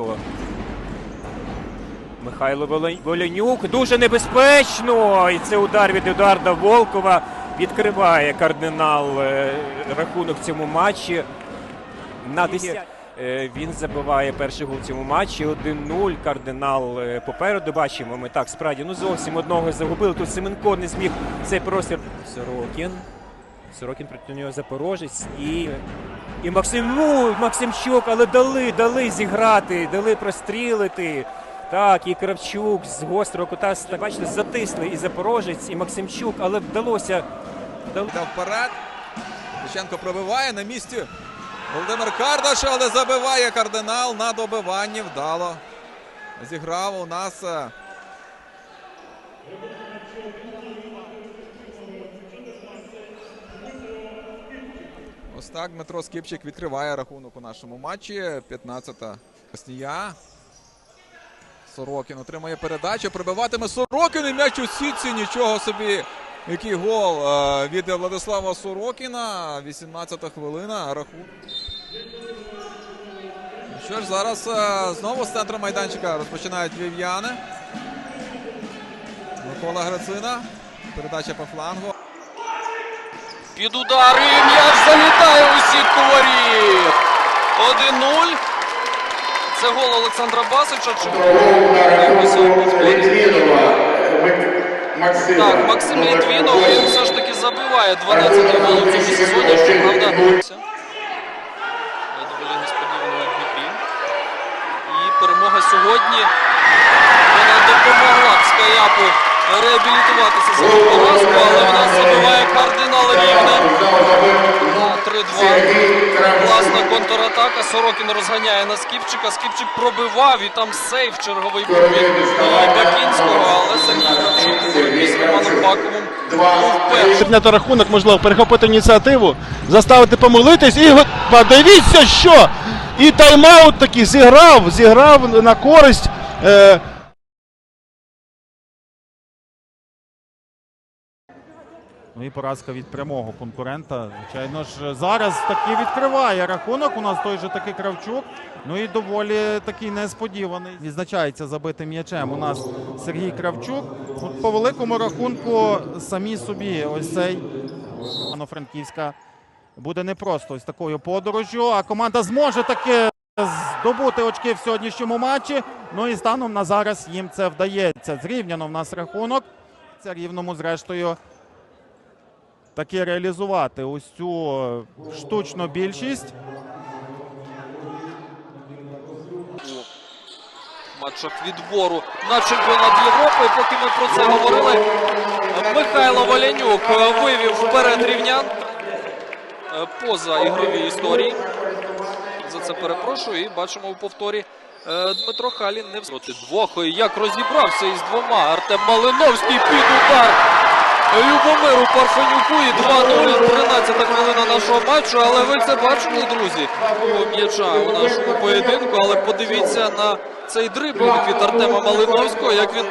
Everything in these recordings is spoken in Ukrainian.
Волкова. Михайло Воле- Воленюк дуже небезпечно. І це удар від Едуарда Волкова відкриває кардинал е, рахунок в цьому матчі. На 10. Е, Він забиває перший гол в цьому матчі. 1-0. Кардинал е, попереду бачимо. Ми так справді ну зовсім одного загубили. Тут Семенко не зміг цей простір. Сорокін. Сорокін проти нього Запорожець і. І Максим, ну, Максимчук, але дали, дали зіграти, дали прострілити. Так, і Кравчук з гострого кута, бачите, затисли і Запорожець, і Максимчук, але вдалося. Йде вперед. Лещенко пробиває на місці. Володимир Кардаш, але забиває кардинал на добиванні. Вдало. Зіграв у нас. Так Дмитро Скіпчик відкриває рахунок у нашому матчі. 15-та Коснія. Сорокін отримає передачу. Прибиватиме Сорокін і м'яч у сітці. Нічого собі. Який гол е, від Владислава Сорокіна. 18-та хвилина. Рахунок. Що ж, зараз е, знову з центру майданчика розпочинають львів'яни. Микола Грацина. Передача по флангу. Під удари м'яч залітає у сітку воріт. 1-0. Це гол Олександра Басича. Чи. Так, Максим Літвінов він все ж таки забиває 12 гол у цьому сезоні, щоправда. Доволі несподівано Дніпрі. І перемога сьогодні. Вона допомогла б Скаяпу реабілітуватися за поразку, але в нас забиває кардинал Рівне. На 3-2. Класна контратака. Сорокін розганяє на Скіпчика. Скіпчик пробивав і там сейф черговий від е, Бакінського, але Сергій з Романом першим. підняти рахунок, можливо, перехопити ініціативу, заставити помилитись і подивіться, що! І тайм-аут таки зіграв, зіграв на користь. Е, Ну і поразка від прямого конкурента. Звичайно ж, зараз таки відкриває рахунок. У нас той же таки Кравчук. Ну і доволі такий несподіваний. Відзначається забитим м'ячем. У нас Сергій Кравчук. От по великому рахунку самі собі ось цей Івано-Франківська буде непросто ось такою подорожжю. А команда зможе таки здобути очки в сьогоднішньому матчі. Ну і станом на зараз їм це вдається. Зрівняно в нас рахунок. Це рівному зрештою таки реалізувати ось цю штучну більшість. матчах відбору на чемпіонат Європи. Поки ми про це говорили, Михайло Валянюк вивів вперед рівнян е, поза ігрові історії. За це перепрошую. І бачимо у повторі. е, Дмитро Халін не проти двох. Як розібрався із двома. Артем Малиновський під удар. Любомиру Парфенюку і 2-0. 13 хвилина нашого матчу. Але ви це бачили, друзі, у м'яча у нашому поєдинку. Але подивіться на цей дриблінг від Артема Малиновського, як він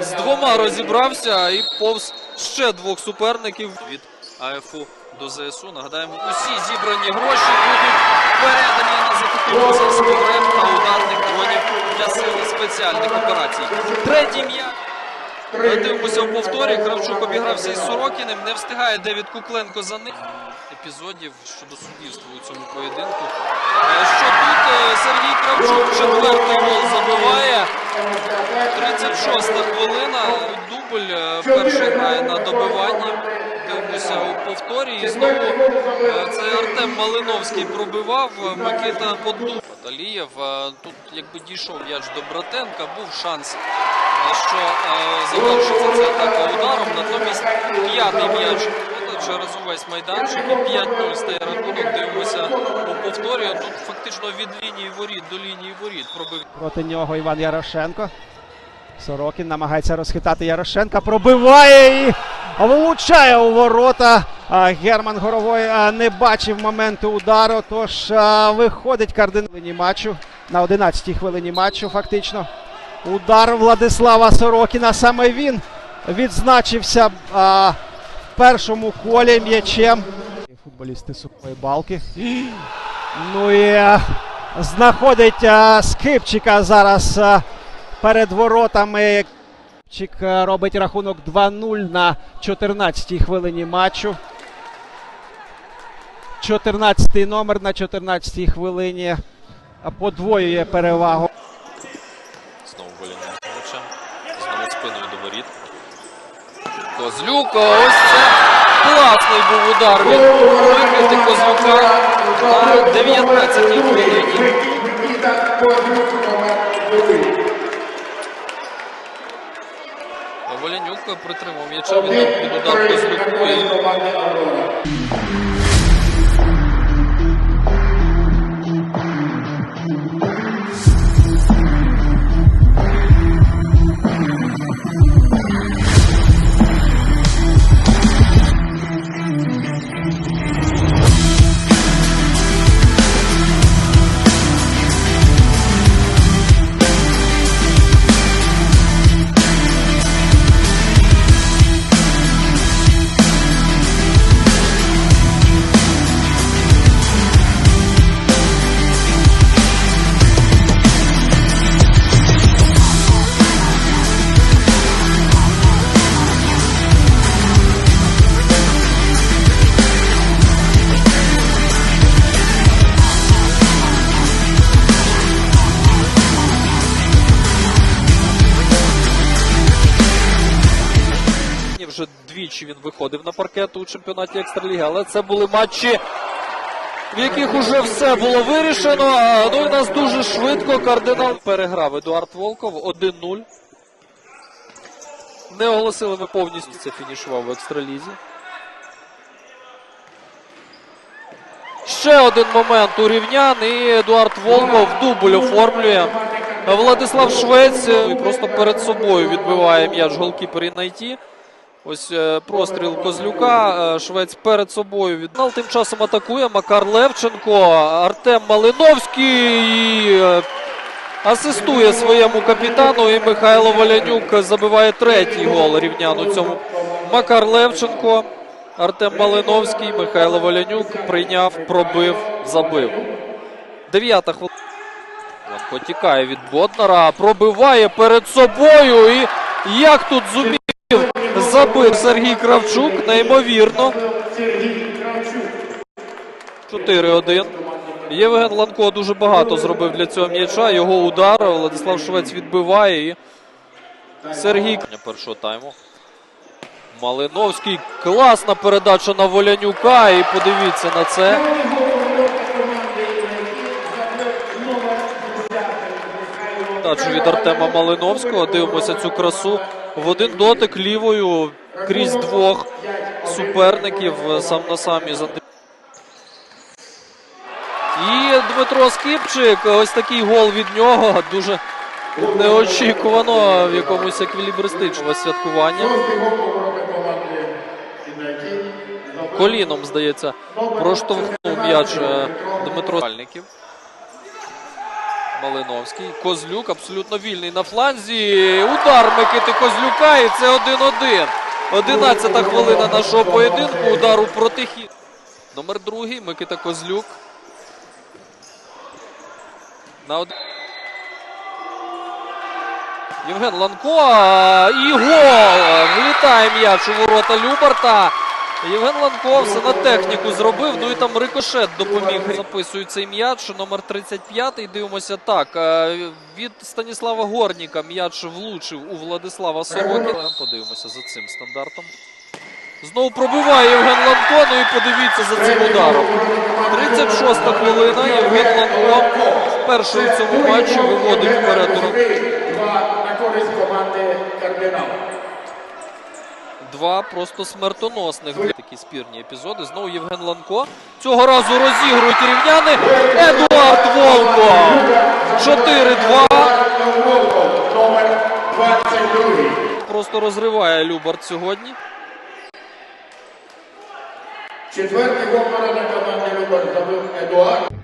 з двома розібрався і повз ще двох суперників від АФУ до ЗСУ. Нагадаємо, усі зібрані гроші будуть передані на закупівлю засобів РЕП та ударних дронів для сили спеціальних операцій. Третій м'яч. Дивимося в повторі. Кравчук обігрався із Сорокіним. Не встигає Девід Кукленко за ним. Епізодів щодо суддівства у цьому поєдинку. Е, Що тут е, Сергій Кравчук четвертий гол забиває. 36-та хвилина. Дубль е, перший грає на добиванні. Дивимося у повторі. І знову це Артем Малиновський пробивав. Микита Подуб. Талієв. Тут якби дійшов м'яч до Братенка, був шанс е, що е, завершиться ця атака ударом. Натомість п'ятий м'яч через увесь майданчик і 5-0 стає рахунок. Дивимося у повторі. Тут фактично від лінії воріт до лінії воріт пробив. Проти нього Іван Ярошенко. Сорокін намагається розхитати Ярошенка. Пробиває і влучає у ворота. Герман Горовой не бачив моменту удару. Тож виходить кардинальні матчу на 11-й хвилині матчу. Фактично. Удар Владислава Сорокіна. Саме він відзначився а, в першому колі м'ячем. Футболісти сухої балки. Ну і а, знаходить а, Скипчика зараз а, перед воротами. Чик а, робить рахунок 2-0 на 14-й хвилині матчу. 14-й номер на 14-й хвилині подвоює перевагу. Знову Воленюк з м'ячем. Знову спиною до воріт. Козлюк, ось це класний був удар від викрити Козлюка на 19-й хвилині. Микита Козлюк, номер 2. Воленюк притримав м'яча від удар Козлюку. Двічі він виходив на паркет у чемпіонаті Екстраліги, але це були матчі, в яких уже все було вирішено. Ну і нас дуже швидко кардинал переграв Едуард Волков 1-0. Не оголосили ми повністю це фінішував в екстралізі. Ще один момент у рівнян і Едуард Волков дубль оформлює. Владислав Швець е, просто перед собою відбиває м'яч голкіпер Інайті. Ось е, простріл Козлюка. е, Швець перед собою віддал. Тим часом атакує Макар Левченко. Артем Малиновський е, асистує своєму капітану. І Михайло Волянюк забиває третій гол рівнян у цьому. Макар Левченко, Артем Малиновський, Михайло Волянюк прийняв, пробив, забив. Дев'ята хвилина. Ланко тікає від Боднара, пробиває перед собою. І як тут зумів забив Сергій Кравчук, неймовірно. 4-1. Євген Ланко дуже багато зробив для цього м'яча. Його удар Владислав Швець відбиває. І Сергій першого тайму. Малиновський. Класна передача на Волянюка. І подивіться на це. Передачу від Артема Малиновського. Дивимося цю красу. В один дотик лівою крізь двох суперників сам на сам із Андрій. І Дмитро Скипчик. Ось такий гол від нього. Дуже неочікувано в якомусь еквілібристичному святкуванні. Коліном, здається, проштовхнув м'яч е, Дмитро Сальників. Малиновський. Козлюк абсолютно вільний на фланзі. Удар Микити Козлюка. І це 1-1. 11 хвилина нашого поєдинку. Удар у протихід. Номер другий Микита Козлюк. На од... Євген Ланко. І гол! Влітає м'яч у ворота Любарта. Євген Ланко все на техніку зробив. Ну і там рикошет допоміг. Записують цей м'яч. Номер 35. Дивимося так. е, Від Станіслава Горніка м'яч влучив у Владислава Сорокіна. Подивимося за цим стандартом. Знову пробиває Євген Ланко. Ну і подивіться за цим ударом. 36 хвилина. Євген Ланко перший у цьому матчі виводить вперед. На користь команди Кардинал. Два просто смертоносних такі спірні епізоди. Знову Євген Ланко. Цього разу розігрують рівняни. Едуард Волко. 4-2. Волков, номер 22. Просто розриває Любард сьогодні. Четвертий гол оборони команди Любар забив Едуард.